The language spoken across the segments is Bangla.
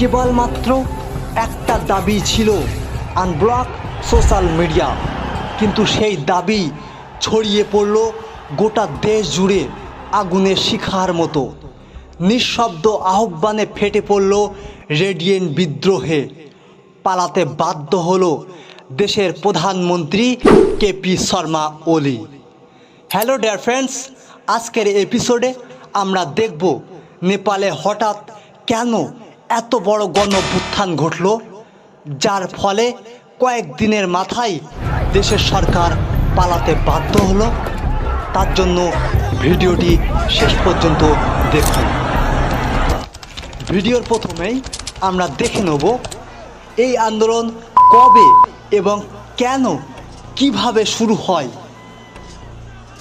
কেবলমাত্র একটা দাবি ছিল আনব্লক সোশ্যাল মিডিয়া কিন্তু সেই দাবি ছড়িয়ে পড়ল গোটা দেশ জুড়ে আগুনের শিখার মতো। নিঃশব্দ আহ্বানে ফেটে পড়ল রেডিয়েন্ট বিদ্রোহে। পালাতে বাধ্য হলো দেশের প্রধানমন্ত্রী কেপি শর্মা ওলি। হ্যালো, ডিয়ার ফ্রেন্ডস, আজকের এপিসোডে আমরা দেখব নেপালে হঠাৎ কেন এত বড় গণভ্যুত্থান ঘটল, যার ফলে কয়েকদিনের মাথায় দেশের সরকার পালাতে বাধ্য হলো। তার জন্য ভিডিওটি শেষ পর্যন্ত দেখুন। ভিডিওর প্রথমেই আমরা দেখে নেব এই আন্দোলন কবে এবং কেন কীভাবে শুরু হয়।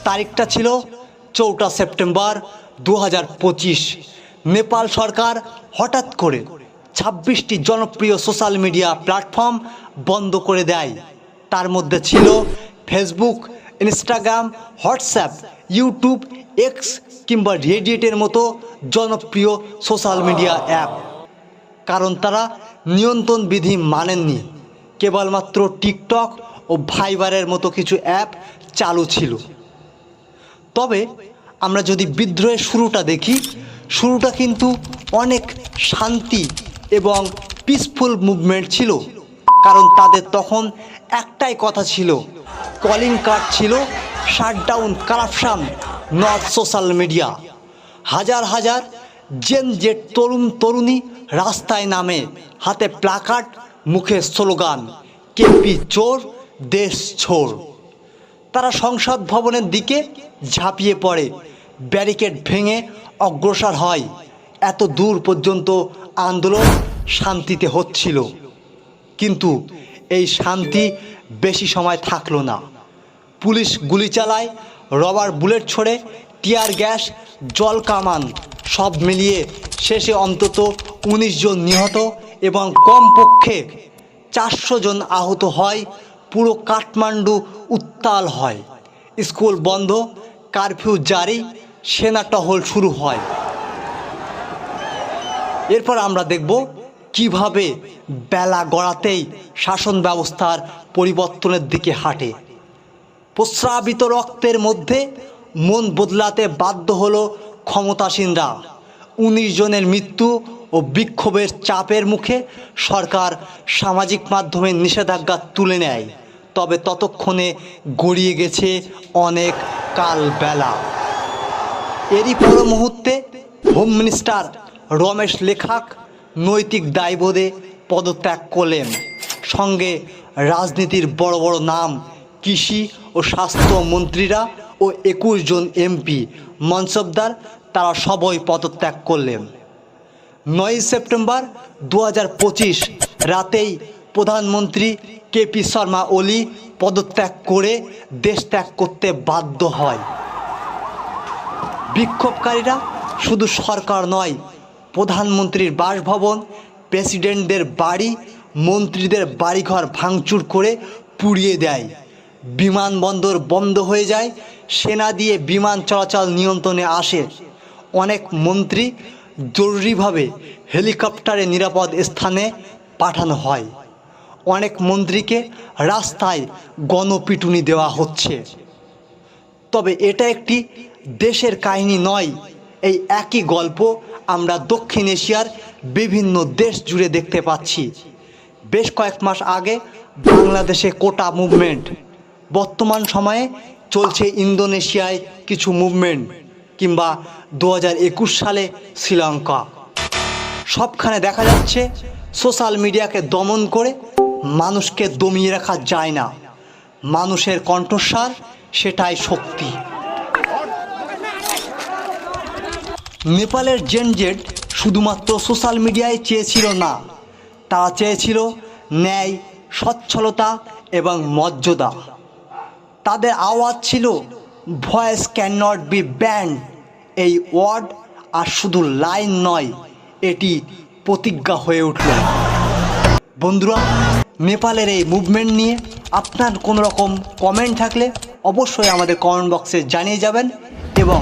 তারিখটা ছিল চৌঠা সেপ্টেম্বর দু হাজার পঁচিশ। নেপাল সরকার হঠাৎ করে ছাব্বিশটি জনপ্রিয় সোশ্যাল মিডিয়া প্ল্যাটফর্ম বন্ধ করে দেয়। তার মধ্যে ছিল Facebook, Instagram, WhatsApp, YouTube, X কিংবা রেডিয়েটের মতো জনপ্রিয় সোশ্যাল মিডিয়া অ্যাপ। কারণ তারা নিয়ন্ত্রণ বিধি মানেননি। কেবলমাত্র টিকটক ও ভাইবারের মতো কিছু অ্যাপ চালু ছিল। তবে আমরা যদি বিদ্রোহের শুরুটা দেখি শুরুটা কিন্তু অনেক শান্তি এবং পিসফুল মুভমেন্ট ছিল। কারণ তাদের তখন একটাই কথা ছিল কলিং কার্ড ছিল shutdown corruption not social media হাজার হাজার জেন জেট তরুণ তরুণী রাস্তায় নামে, হাতে প্লাকার্ড মুখে স্লোগান কেপি চোর, দেশ ছোড়। তারা সংসদ ভবনের দিকে ঝাঁপিয়ে পড়ে ব্যারিকেড ভেঙে অগ্রসর হয়। এত দূর পর্যন্ত আন্দোলন শান্তিতে হচ্ছিল। কিন্তু এই শান্তি বেশি সময় থাকল না। পুলিশ গুলি চালায়, রবার বুলেট ছোড়ে, টিয়ার গ্যাস, জল কামান, সব মিলিয়ে শেষে অন্তত উনিশ জন নিহত এবং কমপক্ষে চারশো জন আহত হয়, পুরো কাঠমান্ডু উত্তাল হয়। স্কুল বন্ধ, কারফিউ জারি সেনা টহল শুরু হয়। এরপর আমরা দেখব কীভাবে বেলা গড়াতেই শাসন ব্যবস্থার পরিবর্তনের দিকে হাঁটে। প্রস্রাবিত রক্তের মধ্যে মন বদলাতে বাধ্য হলো ক্ষমতাসীনরা। উনিশ জনের মৃত্যু ও বিক্ষোভের চাপের মুখে সরকার সামাজিক মাধ্যমে নিষেধাজ্ঞা তুলে নেয়। তবে ততক্ষণে গড়িয়ে গেছে অনেক কাল বেলা এরই পর মুহূর্তে হোম মিনিস্টার রমেশ লেখাক, নৈতিক দায়বোধে পদত্যাগ করলেন। সঙ্গে রাজনীতির বড় বড় নাম, কৃষি ও স্বাস্থ্য মন্ত্রীরা ও একুশ জন এমপি মনসবদার, তারা সবই পদত্যাগ করলেন। নয় সেপ্টেম্বর দু হাজার পঁচিশ রাতেই প্রধানমন্ত্রী কেপি শর্মা ওলি পদত্যাগ করে দেশ ত্যাগ করতে বাধ্য হয়। বিক্ষোভকারীরা শুধু সরকার নয়, প্রধানমন্ত্রীর বাসভবন, প্রেসিডেন্টদের বাড়ি, মন্ত্রীদের বাড়িঘর ভাঙচুর করে পুড়িয়ে দেয়। বিমানবন্দর বন্ধ হয়ে যায়, সেনা দিয়ে বিমান চলাচল নিয়ন্ত্রণে আসে। অনেক মন্ত্রী জরুরিভাবে হেলিকপ্টারে নিরাপদ স্থানে পাঠানো হয়। অনেক মন্ত্রীকে রাস্তায় গণপিটুনি দেওয়া হচ্ছে। তবে এটা একটি দেশের কাহিনী নয়, এই একই গল্প আমরা দক্ষিণ এশিয়ার বিভিন্ন দেশ জুড়ে দেখতে পাচ্ছি। বেশ কয়েক মাস আগে বাংলাদেশে কোটা মুভমেন্ট, বর্তমান সময়ে চলছে ইন্দোনেশিয়ায় কিছু মুভমেন্ট, কিংবা দু হাজার একুশ সালে শ্রীলঙ্কা। সবখানে দেখা যাচ্ছে সোশ্যাল মিডিয়াকে দমন করে মানুষকে দমিয়ে রাখা যায় না। মানুষের কণ্ঠস্বার সেটাই শক্তি। নেপালের জেনজেড শুধুমাত্র সোশ্যাল মিডিয়ায় চেয়েছিল না তারা চেয়েছিল ন্যায়, সচ্ছলতা এবং মর্যাদা। তাদের আওয়াজ ছিল voice can not be banned এই ওয়ার্ড আর শুধু লাইন নয়, এটি প্রতিজ্ঞা হয়ে উঠল। বন্ধুরা, নেপালের এই মুভমেন্ট নিয়ে আপনার কোনো রকম কমেন্ট থাকলে অবশ্যই আমাদের কমেন্ট বক্সে জানিয়ে যাবেন এবং